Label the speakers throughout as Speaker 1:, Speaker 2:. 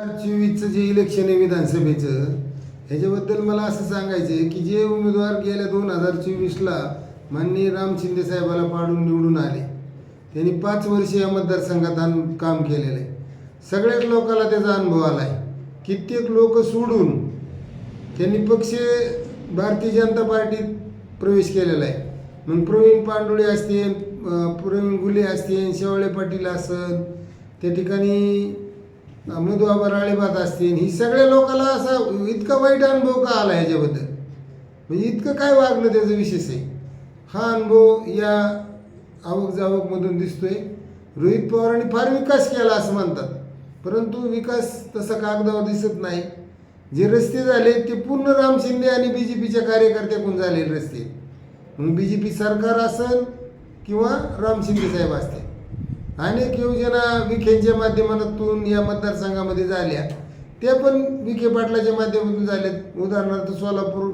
Speaker 1: चोवीसचं जे इलेक्शन आहे विधानसभेचं ह्याच्याबद्दल मला असं सांगायचं आहे की जे उमेदवार गेल्या दोन हजार चोवीसला माननीय राम शिंदे साहेबाला पाडून निवडून आले त्यांनी पाच वर्ष या मतदारसंघात काम केलेलं आहे. सगळ्याच लोकांना त्याचा अनुभव आला आहे. कित्येक लोक सोडून त्यांनी पक्ष भारतीय जनता पार्टीत प्रवेश केलेला आहे. मग प्रवीण पांडुळे असतील प्रवीण गुले असतील शेवाळे पाटील असत त्या ठिकाणी मधु आबा राळेबात असतील. ही सगळ्या लोकांना असा इतका वाईट अनुभव का आला ह्याच्याबद्दल? म्हणजे इतकं काय वागलं त्याचं विशेष आहे? हा अनुभव या आवक जावकमधून दिसतोय. रोहित पवारांनी फार विकास केला असं म्हणतात. परंतु विकास तसा कागदावर दिसत नाही. जे रस्ते झाले ते पूर्ण राम शिंदे आणि बी जे पीच्या कार्यकर्त्याकडून झालेले रस्ते. मग बी जे पी सरकार असेल किंवा राम शिंदे साहेब असतील? अनेक योजना विखेंच्या माध्यमातून या मतदारसंघामध्ये झाल्या. त्या पण विखे पाटलाच्या माध्यमातून झाल्यात. उदाहरणार्थ सोलापूर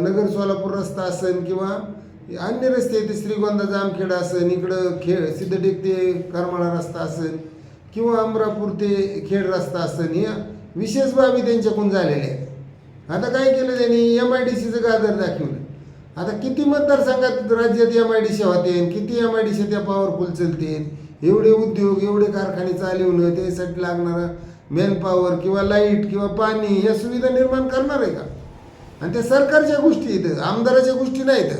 Speaker 1: नगर सोलापूर रस्ता असेल किंवा अन्य रस्ते ते श्रीगोंदा जामखेड असेल इकडं खेळ सिद्धटेक ते करमाळा रस्ता असेल किंवा अमरापूर ते खेड रस्ता असेल या विशेष बाबी त्यांच्याकडून झालेल्या आहेत. आता काय केलं त्यांनी? एम आय डी सीचं गाजर दाखवलं. आता किती मतदारसंघात राज्यात एम आय डी सी होते किती एम आय डी सी त्या पॉवरफुल चलते? एवढे उद्योग एवढे कारखाने चालवणं त्यासाठी लागणारा मॅनपॉवर किंवा लाइट किंवा पाणी या सुविधा निर्माण करणार आहे का? आणि त्या सरकारच्या गोष्टी इथं आमदाराच्या गोष्टी नाहीत.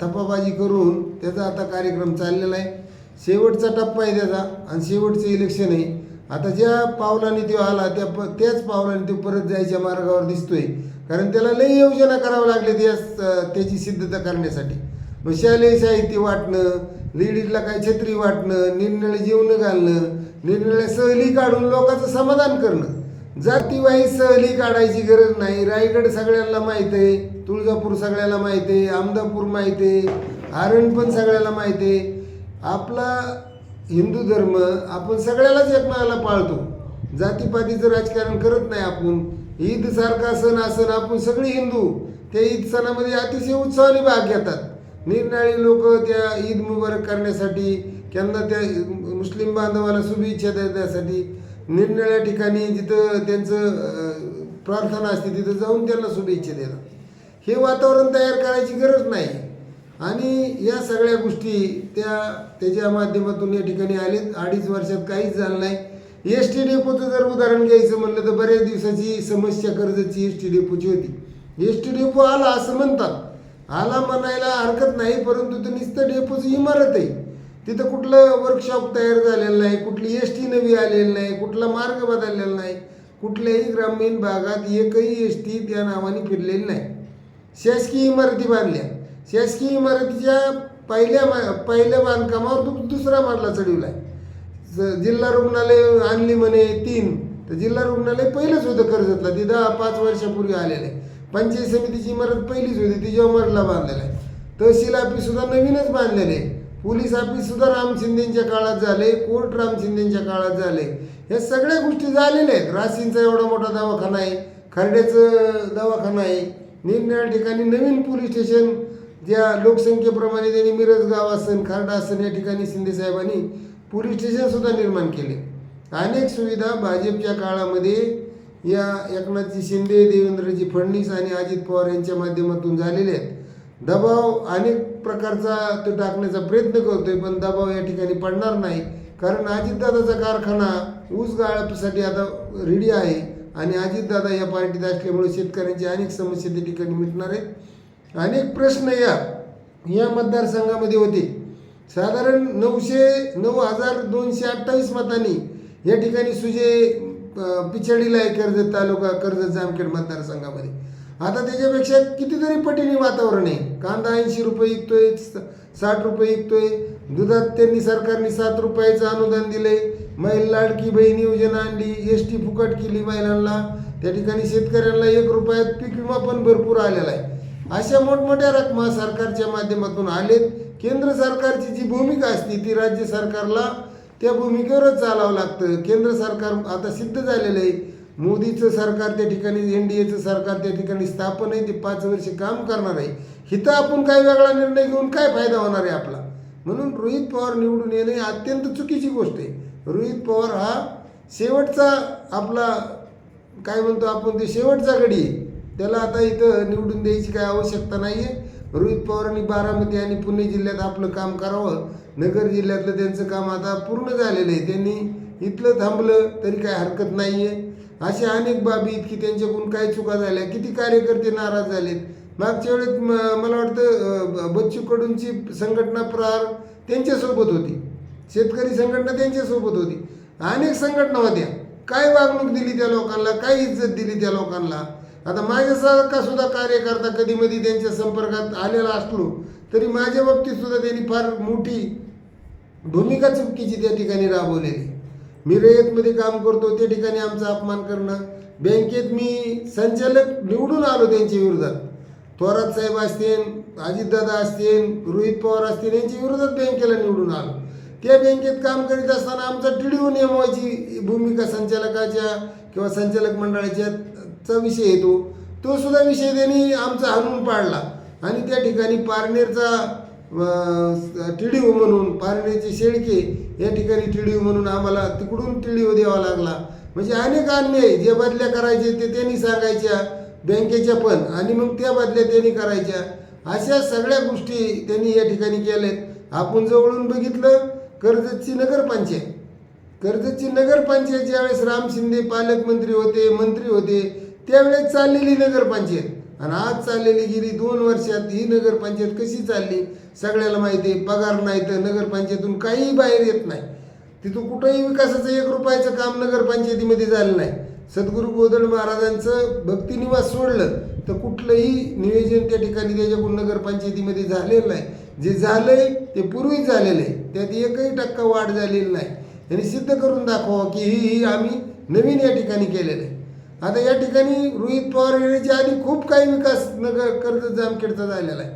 Speaker 1: थप्पाबाजी करून त्याचा आता कार्यक्रम चाललेला आहे. शेवटचा टप्पा आहे त्याचा आणि शेवटचं इलेक्शन आहे. आता ज्या पावलाने तो आला त्या प त्याच पावलाने तो परत जायच्या मार्गावर दिसतोय. कारण त्याला लई योजना करावं लागली त्या त्याची सिद्धता करण्यासाठी. मग शालेय साहित्य वाटणं लेडीजला काही छत्री वाटणं निरनिळे जेवणं घालणं निरनिळ्या सहली काढून लोकांचं समाधान करणं. जातीवाही सहली काढायची गरज नाही. रायगड सगळ्यांना माहीत आहे तुळजापूर सगळ्याला माहीत आहे अहमदापूर माहीत आहे आरण पण सगळ्याला माहीत आहे. आपला हिंदू धर्म आपण सगळ्यालाच एकमेकाला पाळतो. जातीपातीचं राजकारण करत नाही आपण. ईद सारखा सण असन आपण सगळे हिंदू. त्या ईद सणामध्ये अतिशय उत्साहाने भाग घेतात. निरनाळी लोक त्या ईद मुबारक करण्यासाठी त्यांना त्या मुस्लिम बांधवाला शुभेच्छा देण्यासाठी निरनिळ्या ठिकाणी जिथं त्यांचं प्रार्थना असते तिथं जाऊन त्यांना शुभेच्छा देणं हे वातावरण तयार करायची गरज नाही. आणि या सगळ्या गोष्टी त्या त्याच्या माध्यमातून या ठिकाणी आले अडीच वर्षात काहीच झालं नाही. एस टी डेपोचं जर उदाहरण घ्यायचं म्हणलं तर बऱ्याच दिवसाची समस्या कर्जची एस टी डेपोची होती. एस टी डेपो आला असं म्हणतात. आला म्हणायला हरकत नाही परंतु ते नुसतं डेपोची इमारत आहे. तिथं कुठलं वर्कशॉप तयार झालेलं नाही कुठली एस टी नवी आलेली नाही कुठला मार्ग बदललेला नाही कुठल्याही ग्रामीण भागात एकही एस टी त्या नावाने फिरलेली नाही. शासकीय इमारती बांधल्या. शासकीय इमारतीच्या पहिल्या मा पहिल्या बांधकामावर दु दुसरा मजला चढवला. आहे जिल्हा रुग्णालय आणली म्हणे तीन. तर जिल्हा रुग्णालय पहिलंच होतं कर्जतला. ती दहा पाच वर्षापूर्वी आलेलं आहे. पंचायत समितीची इमारत पहिलीच होती ती जेव्हा बांधलेलं बांधलेला आहे. तहसील ऑफिस सुद्धा नवीनच बांधलेले आहे. पोलीस ऑफिस सुद्धा राम शिंदेच्या काळात झाले कोर्ट राम शिंदेच्या काळात झाले. या सगळ्या गोष्टी झालेल्या आहेत. राशींचा एवढा मोठा दवाखाना आहे खर्ड्याचं दवाखाना आहे. निरनिराळ्या ठिकाणी नवीन पोलीस स्टेशन ज्या लोकसंख्येप्रमाणे त्यांनी मिरज गाव असन खारडा असन या ठिकाणी शिंदेसाहेबांनी पोलीस स्टेशनसुद्धा निर्माण केले. अनेक सुविधा भाजपच्या काळामध्ये या एकनाथजी शिंदे देवेंद्रजी फडणवीस आणि अजित पवार यांच्या माध्यमातून झालेले आहेत. दबाव अनेक प्रकारचा तो टाकण्याचा प्रयत्न करतोय पण दबाव या ठिकाणी पडणार नाही. कारण अजितदादाचा कारखाना ऊस गाळपसाठी आता रेडी आहे आणि अजितदादा या पार्टीत असल्यामुळे शेतकऱ्यांची अनेक समस्या त्या ठिकाणी मिटणार आहेत. अनेक प्रश्न या या मतदारसंघामध्ये होते. साधारण नऊशे नऊ हजार दोनशे अठ्ठावीस मतांनी या ठिकाणी सुजे पिछडीला आहे कर्जत तालुका कर्जत जामखेड मतदारसंघामध्ये. आता त्याच्यापेक्षा कितीतरी पटीने वातावरण आहे. कांदा ऐंशी रुपये विकतोय साठ रुपये विकतोय. दुधात त्यांनी सरकारने सात रुपयाचं अनुदान दिलंय. महिला लाडकी बहीण योजना आणली एस टी फुकट केली महिलांना. त्या ठिकाणी शेतकऱ्यांना एक रुपयात पीक विमा पण भरपूर आलेला आहे. अशा मोठमोठ्या रकमा सरकारच्या माध्यमातून आलेत. केंद्र सरकारची जी भूमिका असते ती राज्य सरकारला त्या भूमिकेवरच चालावं लागतं. केंद्र सरकार आता सिद्ध झालेलं आहे. मोदीचं सरकार त्या ठिकाणी एन डी एचं सरकार त्या ठिकाणी स्थापन आहे. ते पाच वर्ष काम करणार आहे. हिथं आपण काय वेगळा निर्णय घेऊन काय फायदा होणार आहे आपला? म्हणून रोहित पवार निवडून येणे ही अत्यंत चुकीची गोष्ट आहे. रोहित पवार हा शेवटचा आपला काय म्हणतो आपण ते शेवटचा गडी आहे. त्याला आता इथं निवडून द्यायची काय आवश्यकता नाही आहे रोहित पवारांनी बारामती आणि पुणे जिल्ह्यात आपलं काम करावं. नगर जिल्ह्यातलं त्यांचं काम आता पूर्ण झालेलं आहे. त्यांनी इथलं थांबलं तरी काय हरकत नाही आहे अशा अनेक बाबी की त्यांच्याकडून काय चुका झाल्या किती कार्यकर्ते नाराज झालेत. मागच्या वेळेस म- मला वाटतं अं, बच्चू कडूंची संघटना प्रहार त्यांच्यासोबत होती. शेतकरी संघटना त्यांच्यासोबत होती. अनेक संघटना होत्या. काय वागणूक दिली त्या लोकांना काय इज्जत दिली त्या लोकांना? आता माझ्यासारखा सुद्धा कार्यकर्ता कधी मधी त्यांच्या संपर्कात आलेला असलो तरी माझ्या बाबतीत सुद्धा त्यांनी फार मोठी भूमिका चुकीची त्या ठिकाणी राबवलेली. मी रयतमध्ये काम करतो त्या ठिकाणी आमचा अपमान करणं. बँकेत मी संचालक निवडून आलो त्यांच्या विरोधात. थोरात साहेब असतील अजितदादा असतील रोहित पवार असतील यांच्या विरोधात बँकेला निवडून आलो. त्या बँकेत काम करीत असताना आमचा टीडीओ नियमवायची भूमिका संचालकाच्या किंवा संचालक मंडळाच्या चा विषय येतो तो. सुद्धा विषय त्यांनी आमचा हाणून पाडला. आणि त्या ठिकाणी पारनेरचा टिडीओ म्हणून पारनेरचे शेळके या ठिकाणी टिडीओ म्हणून आम्हाला तिकडून टिडीओ द्यावा लागला. म्हणजे अनेक अन्याय जे बदल्या करायचे ते त्यांनी सांगायच्या बँकेच्या पण आणि मग त्या बदल्या त्यांनी करायच्या. अशा सगळ्या गोष्टी त्यांनी या ठिकाणी केल्यात. आपण जवळून बघितलं कर्जतची नगरपंचायत कर्जतची नगरपंचायत ज्यावेळेस राम शिंदे पालकमंत्री होते मंत्री होते. त्यावेळेस चाललेली नगरपंचायत. आणि आज चाललेली गेली दोन वर्षात ही नगरपंचायत कशी चालली? सगळ्याला माहिती आहे पगार नाही तर नगरपंचायतून काहीही बाहेर येत नाही. तिथून कुठंही विकासाचं एक रुपयाचं काम नगरपंचायतीमध्ये झालं नाही. सद्गुरू गोदड महाराजांचं भक्तिनिवास सोडलं तर कुठलंही नियोजन त्या ठिकाणी त्याच्याकडून नगरपंचायतीमध्ये झालेलं नाही. जे झालंय ते पूर्वीच झालेलं आहे. त्यात एकही टक्का वाढ झालेली नाही. आणि सिद्ध करून दाखवा की ही ही आम्ही नवीन या ठिकाणी केलेलं आहे. आता या ठिकाणी रोहित पवार येण्याच्या आधी खूप काही विकास नगर कर्ज जामखेडचा झालेला आहे.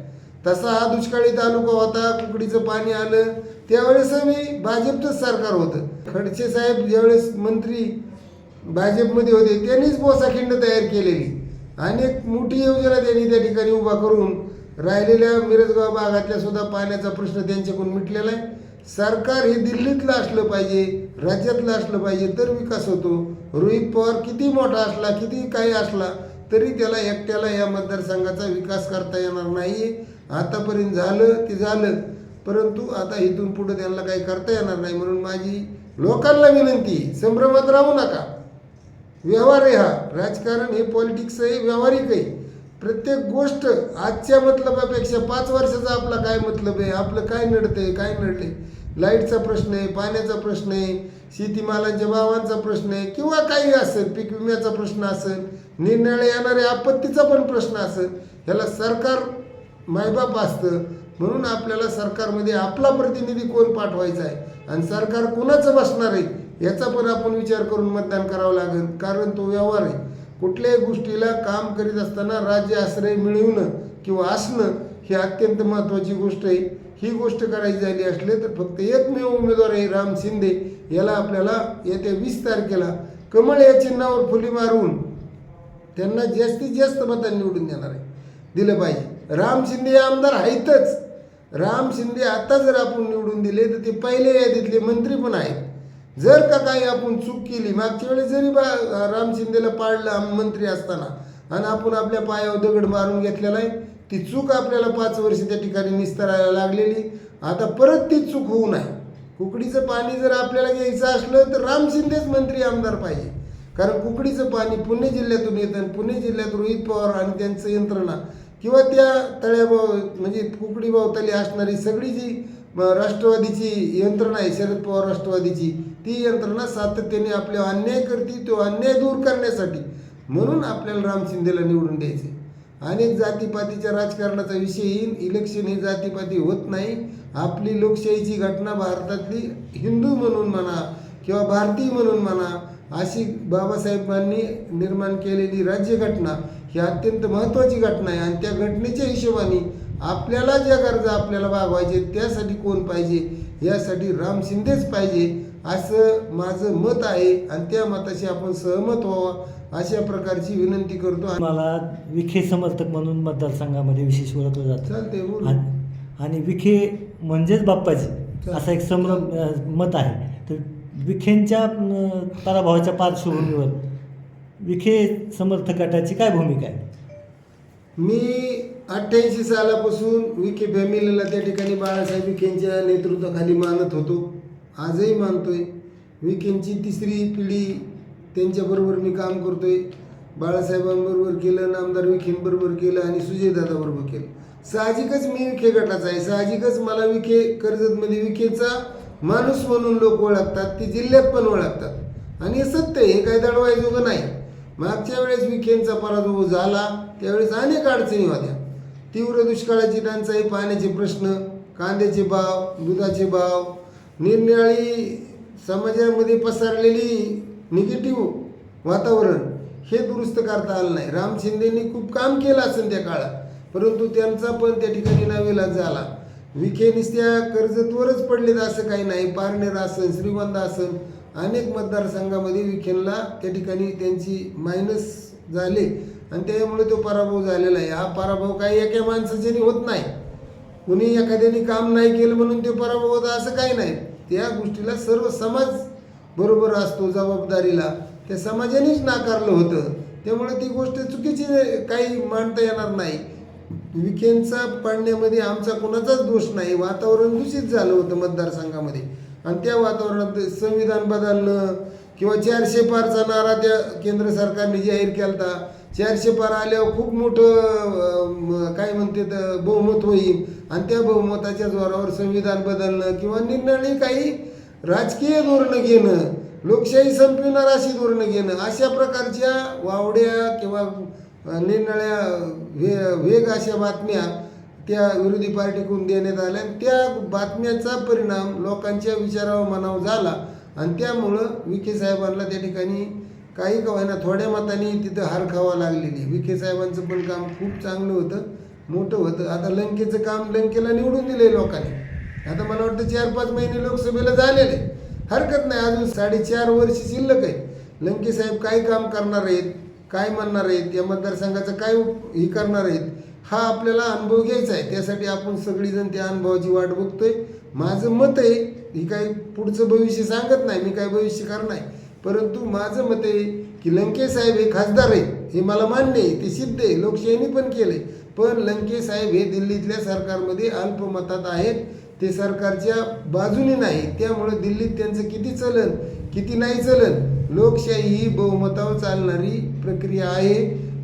Speaker 1: तसा हा दुष्काळी तालुका होता कुकडीचं पाणी आलं. त्यावेळेस मी भाजपचंच सरकार होतं. खडसे साहेब ज्यावेळेस मंत्री भाजपमध्ये होते त्यांनीच बोसाखिंड तयार केलेली. अनेक मोठी योजना त्यांनी त्या ठिकाणी उभा करून राहिलेल्या मिरजगाव भागातल्या सुद्धा पाण्याचा प्रश्न त्यांच्याकडून मिटलेला आहे. सरकार हे दिल्लीतलं असलं पाहिजे राज्यातलं असलं पाहिजे तर विकास होतो. रोहित पवार किती मोठा असला किती काही असला तरी त्याला एकट्याला या मतदारसंघाचा विकास करता येणार नाही आतापर्यंत झालं ते झालं. परंतु आता इथून पुढे त्यांना काही करता येणार नाही म्हणून माझी लोकांना विनंती संभ्रमात राहू नका. व्यवहार आहे हा. राजकारण हे पॉलिटिक्स आहे व्यावहारिक आहे. प्रत्येक गोष्ट आजच्या मतलबापेक्षा पाच वर्षाचा आपला काय मतलब आहे आपलं काय नडतंय काय नडलंय? लाईटचा प्रश्न आहे पाण्याचा प्रश्न आहे शेतीमालांच्या भावांचा प्रश्न आहे किंवा काही असेल पीक विम्याचा प्रश्न असेल निर्णय येणाऱ्या आपत्तीचा पण प्रश्न असेल ह्याला सरकार मायबाप असतं. म्हणून आपल्याला सरकारमध्ये आपला प्रतिनिधी कोण पाठवायचा आहे? आणि सरकार कुणाचं बसणार आहे? याचा पण आपण विचार करून मतदान करावं लागेल. कारण तो व्यवहार आहे. कुठल्याही गोष्टीला काम करीत असताना राज्य आश्रय मिळवणं किंवा असणं ही अत्यंत महत्त्वाची गोष्ट आहे. ही गोष्ट करायची झाली असले तर फक्त एकमेव उमेदवार आहे राम शिंदे. याला आपल्याला येत्या वीस तारखेला कमळ या चिन्हावर फुली मारून त्यांना जास्तीत जास्त मतांनी निवडून देणार आहे. दिलं पाहिजे. राम शिंदे आमदार आहेतच. राम शिंदे आता जर आपण निवडून दिले तर ते पहिले यादीतले मंत्री पण आहेत. जर का काही आपण चूक केली मागच्या वेळेस जरी बा राम शिंदेला पाडलं मंत्री असताना आणि आपण आपल्या पायावर दगड मारून घेतलेला आहे ती चूक आपल्याला पाच वर्ष त्या ठिकाणी निस्तरायला लागलेली. आता परत ती चूक होऊ नये. कुकडीचं पाणी जर आपल्याला घ्यायचं असलं तर राम शिंदेच मंत्री आमदार पाहिजे. कारण कुकडीचं पाणी पुणे जिल्ह्यातून येतं आणि पुणे जिल्ह्यात रोहित पवार आणि त्यांचं यंत्रणा किंवा त्या तळ्याभाव म्हणजे कुकडी भावताली असणारी सगळी जी राष्ट्रवादीची यंत्रणा आहे शरद पवार राष्ट्रवादीची ती यंत्रणा सातत्याने आपल्या अन्याय करते तो अन्याय दूर करण्यासाठी. म्हणून आपल्याला राम शिंदेला निवडून द्यायचे अनेक जातीपातीच्या राजकारणाचा विषय येईल इलेक्शन हे जातीपाती होत नाही. आपली लोकशाहीची घटना भारतातली हिंदू म्हणून म्हणा किंवा भारतीय म्हणून म्हणा अशी बाबासाहेबांनी निर्माण केलेली राज्यघटना ही अत्यंत महत्त्वाची घटना आहे. आणि त्या घटनेच्या हिशोबाने आपल्याला ज्या गरजा आपल्याला भागवायचे त्यासाठी कोण पाहिजे? यासाठी राम शिंदेच पाहिजे असं माझं मत आहे. आणि त्या मताशी आपण सहमत व्हावं. अशा प्रकारची विनंती करतो.
Speaker 2: मला विखे समर्थक म्हणून मतदारसंघामध्ये विशेष ओळखलं जातं.
Speaker 1: चालते
Speaker 2: आणि विखे म्हणजेच बाप्पाजी असा एक संभ्रम अ, मत आहे. तर विखेंच्या पराभवाच्या पार्श्वभूमीवर विखे समर्थक गटाची काय भूमिका आहे?
Speaker 1: मी अठ्ठ्याऐंशी सालापासून विखे फॅमिलीला त्या ठिकाणी बाळासाहेब विखेंच्या नेतृत्वाखाली मानत होतो. आजही मानतोय. विखेंची तिसरी पिढी त्यांच्याबरोबर मी काम करतोय. बाळासाहेबांबरोबर केलं नामदार विखेंबरोबर केलं आणि सुजयदादाबरोबर केलं. साहजिकच मी विखे गटाचा आहे. साहजिकच मला विखे कर्जतमध्ये विखेचा माणूस म्हणून लोक ओळखतात. ते जिल्ह्यात पण ओळखतात. आणि हे सत्य हे काय दडवायजोगं नाही. मागच्या वेळेस विखेंचा पराभव झाला. त्यावेळेस अनेक अडचणी होत्या. तीव्र दुष्काळाची टंचाई पाण्याचे प्रश्न कांद्याचे भाव दुधाचे भाव निरनिराळी समाजामध्ये पसरलेली निगेटिव्ह वातावरण हे दुरुस्त करता आलं नाही. राम शिंदेनी खूप काम केलं असेल त्या काळात. परंतु त्यांचा पण त्या ठिकाणी नावेला झाला. विखे निस्त्या कर्जतवरच पडलेत असं काही नाही. पारनेर असन श्रीगोंदा असन अनेक मतदारसंघामध्ये विखेंना त्या ठिकाणी त्यांची मायनस झाले. आणि त्यामुळे तो पराभव झालेला आहे. हा पराभव काही एका माणसाच्याने होत नाही. कुणी एखाद्याने काम नाही केलं म्हणून ते पराभव होता असं काही नाही. त्या गोष्टीला सर्व समाज बरोबर असतो जबाबदारीला. त्या समाजानेच नाकारलं होतं. त्यामुळे ती गोष्ट चुकीची काही मांडता येणार नाही. विखेंचा पाडण्यामध्ये आमचा कोणाचाच दोष नाही. वातावरण दूषित झालं होतं मतदारसंघामध्ये. आणि त्या वातावरणात संविधान बदलणं किंवा चारशे पारचा नारा त्या केंद्र सरकारने जाहीर केला होता चारशे पार आल्यावर खूप मोठं काय म्हणते तर बहुमत होईल. आणि त्या बहुमताच्या जोरावर संविधान बदलणं किंवा निर्णय काही राजकीय धोरणं घेणं लोकशाही संपविणार अशी धोरणं घेणं अशा प्रकारच्या वावड्या किंवा निरनिळ्या वे वेग अशा बातम्या त्या विरोधी पार्टीकडून देण्यात आल्या. आणि त्या बातम्याचा परिणाम लोकांच्या विचारावर मनावर झाला. आणि त्यामुळं विखे साहेबांना त्या ठिकाणी काही का व्हायना थोड्या मताने तिथं हार खावा लागलेली. विखे साहेबांचं पण काम खूप चांगलं होतं मोठं होतं. आता लंकेचं काम लंकेला निवडून दिले लोकांनी. आता मला वाटतं चार पाच महिने लोकसभेला झालेले. हरकत नाही अजून साडेचार वर्ष शिल्लक आहे. लंके साहेब काय काम करणार आहेत काय म्हणणार आहेत या मतदारसंघाचं काय उप- हे करणार आहेत हा आपल्याला अनुभव घ्यायचा आहे. त्यासाठी आपण सगळीजण त्या अनुभवाची वाट बघतोय. माझं मत आहे ही काही पुढचं भविष्य सांगत नाही मी काय भविष्यकार नाही. परंतु माझं मत आहे की लंके साहेब हे खासदार आहेत हे मला मान्य आहे ते सिद्ध आहे लोकशाहीने पण केलं आहे पण लंके साहेब हे दिल्लीतल्या सरकारमध्ये अल्पमतात आहेत. ते सरकारच्या बाजूने नाही. त्यामुळं दिल्लीत त्यांचं किती चलन किती नाही चलन लोकशाही ही बहुमतावर चालणारी प्रक्रिया आहे.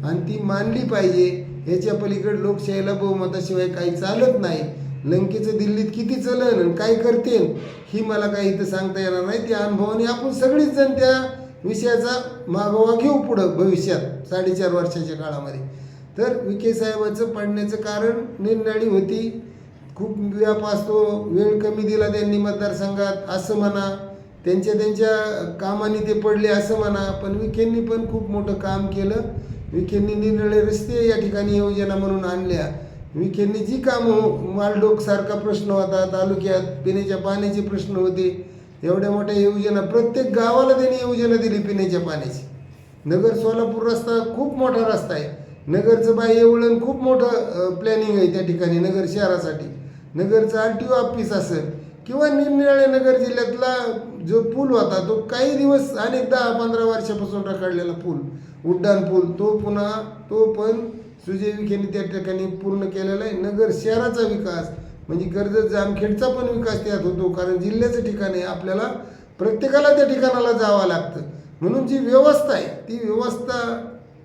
Speaker 1: आणि ती मानली पाहिजे. ह्याच्या पलीकडे लोकशाहीला बहुमताशिवाय काही चालत नाही. लंकेचं दिल्लीत किती चलन आणि काय करते? ही मला काही इथं सांगता येणार नाही. त्या अनुभवाने आपण सगळेच जण त्या विषयाचा मागोवा घेऊ पुढं भविष्यात साडेचार वर्षाच्या काळामध्ये. तर विखे साहेबाचं पडण्याचं कारण निरनिराळी होती. खूप व्याप असतो वेळ कमी दिला त्यांनी मतदारसंघात असं म्हणा. त्यांच्या त्यांच्या कामाने ते पडले असं म्हणा. पण विखेंनी पण खूप मोठं काम केलं. विखेंनी निरनिळे रस्ते या ठिकाणी योजना म्हणून आणल्या. विखेंनी जी कामं हो मालडोकसारखा प्रश्न होता तालुक्यात पिण्याच्या पाण्याचे प्रश्न होते. एवढ्या मोठ्या योजना प्रत्येक गावाला त्यांनी योजना दिली पिण्याच्या पाण्याची. नगर सोलापूर रस्ता खूप मोठा रस्ता आहे. नगरचं बाह्य वळण खूप मोठं प्लॅनिंग आहे त्या ठिकाणी नगर शहरासाठी. नगरचं आर टी ओ ऑफिस असेल किंवा निरनिराळ्या नगर जिल्ह्यातला जो पूल होता तो काही दिवस अनेक दहा पंधरा वर्षापासून रखडलेला पूल. उड्डाण पूल. तो पुन्हा तो पण सुजय विखेने त्या ठिकाणी पूर्ण केलेला आहे. नगर शहराचा विकास. म्हणजे कर्जत जामखेडचा पण विकास त्यात होतो. कारण जिल्ह्याचं ठिकाण आहे. आपल्याला प्रत्येकाला त्या ठिकाणाला जावं लागतं. म्हणून जी व्यवस्था आहे ती व्यवस्था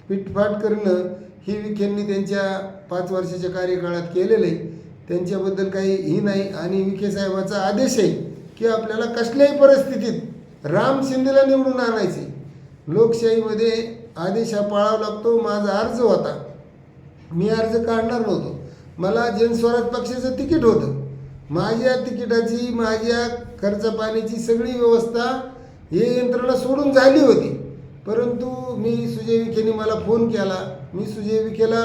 Speaker 1: फिटफाट करणं ही विखेंनी त्यांच्या पाच वर्षाच्या कार्यकाळात केलेलं आहे. त्यांच्याबद्दल काही ही नाही आणि विखे साहेबाचा आदेश आहे की आपल्याला कसल्याही परिस्थितीत राम शिंदेला निवडून आणायचे लोकशाहीमध्ये आदेश हा पाळावा लागतो माझा अर्ज होता. मी अर्ज काढणार नव्हतो. मला जनस्वराज पक्षाचं तिकीट होतं. माझ्या तिकिटाची माझ्या खर्च पाण्याची सगळी व्यवस्था हे यंत्रणा सोडून झाली होती. परंतु मी सुजय विखेने मला फोन केला. मी सुजय विखेला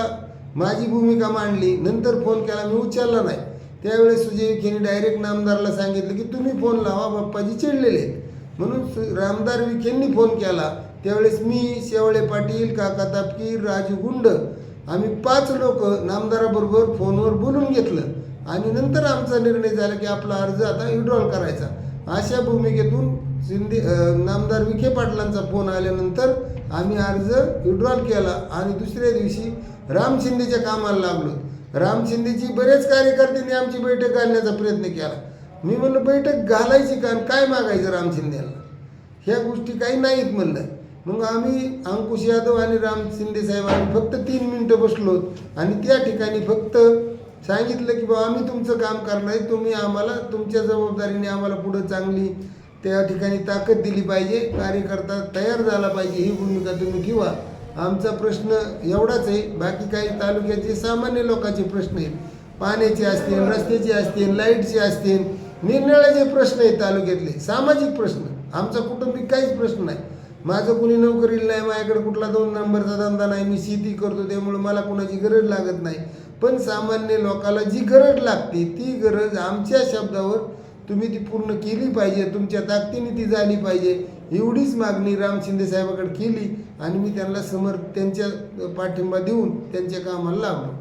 Speaker 1: माझी भूमिका मांडली नंतर फोन केला मी उचलला नाही. त्यावेळेस सुजय विखेने डायरेक्ट नामदारला सांगितलं की तुम्ही फोन लावा बाप्पाजी चिडलेले आहेत. म्हणून सु रामदार विखेंनी फोन केला. त्यावेळेस मी शेवळे पाटील काका तापकीर राजू गुंड आम्ही पाच लोक नामदाराबरोबर फोनवर बोलून घेतलं. आणि नंतर आमचा निर्णय झाला की आपला अर्ज आता विड्रॉल करायचा. अशा भूमिकेतून शिंदे नामदार विखे पाटलांचा फोन आल्यानंतर आम्ही अर्ज विड्रॉल केला आणि दुसऱ्या दिवशी राम शिंदेच्या कामाला लागलो. राम शिंदेची बरेच कार्यकर्त्यांनी आमची बैठक घालण्याचा प्रयत्न केला. मी म्हणलं बैठक घालायची कारण काय मागायचं राम शिंदेला? ह्या गोष्टी काही नाहीत म्हणलं. मग आम्ही अंकुश यादव आणि राम शिंदे साहेब आम्ही फक्त तीन मिनटं बसलो आणि त्या ठिकाणी फक्त सांगितलं की बाबा आम्ही तुमचं काम करणार आहे. तुम्ही आम्हाला तुमच्या जबाबदारीने आम्हाला पुढं चांगली त्या ठिकाणी ताकद दिली पाहिजे कार्यकर्ता तयार झाला पाहिजे ही भूमिका तुम्ही ठेवा आमचा प्रश्न एवढाच आहे बाकी काही तालुक्याचे सामान्य लोकांचे प्रश्न आहेत. पाण्याचे असतील रस्त्याचे असतील लाईटचे असतील निरनिळाचे प्रश्न आहेत तालुक्यातले सामाजिक प्रश्न. आमचा कुटुंबिक काहीच प्रश्न नाही. माझं कुणी नोकरीला नाही माझ्याकडे कुठला दोन नंबरचा धंदा नाही मी शेती करतो त्यामुळे मला कुणाची गरज लागत नाही. पण सामान्य लोकाला जी गरज लागते ती गरज आमच्या शब्दावर तुम्ही ती पूर्ण केली पाहिजे तुमच्या ताकदीने ती झाली पाहिजे. एवढीच मागणी राम शिंदे साहेबाकडे केली आणि मी त्यांना समर्थ त्यांच्या पाठिंबा देऊन त्यांच्या कामाला लावलं.